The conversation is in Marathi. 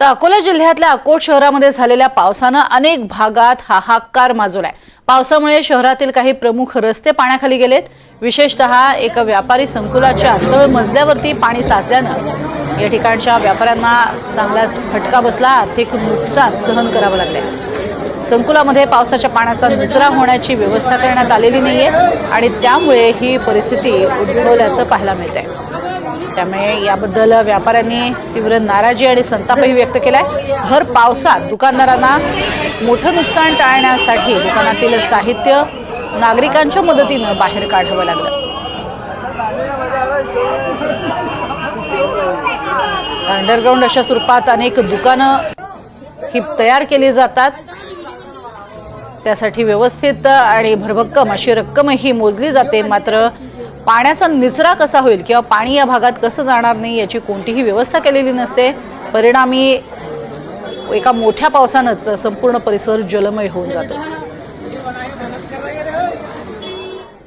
तर अकोला जिल्ह्यातल्या अकोट शहरामध्ये झालेल्या पावसानं अनेक भागात हाहाकार माजवलाय. पावसामुळे शहरातील काही प्रमुख रस्ते पाण्याखाली गेलेत. विशेषतः एका व्यापारी संकुलाच्या तळ मजल्यावरती पाणी साचल्यानं या ठिकाणच्या व्यापाऱ्यांना चांगलाच फटका बसला. आर्थिक नुकसान सहन करावं लागलंय. संकुलामध्ये पावसाच्या पाण्याचा निचरा होण्याची व्यवस्था करण्यात आलेली नाही आहे आणि त्यामुळे ही परिस्थिती उद्भवल्याचं पाहायला मिळतंय. त्यामुळे याबद्दल व्यापाऱ्यांनी तीव्र नाराजी आणि संतापही व्यक्त केलाय. भर पावसात दुकानदारांना मोठं नुकसान टाळण्यासाठी दुकानातील साहित्य नागरिकांच्या मदतीनं बाहेर काढावं लागलं. अंडरग्राऊंड अशा स्वरूपात अनेक दुकानं ही तयार केली जातात. त्यासाठी व्यवस्थित आणि भरभक्कम अशी रक्कमही मोजली जाते. मात्र पाण्याचा निचरा कसा होईल किंवा पाणी या भागात कसं जाणार नाही याची कोणतीही व्यवस्था केलेली नसते. परिणामी एका मोठ्या पावसानंच संपूर्ण परिसर जलमय होऊन जातो.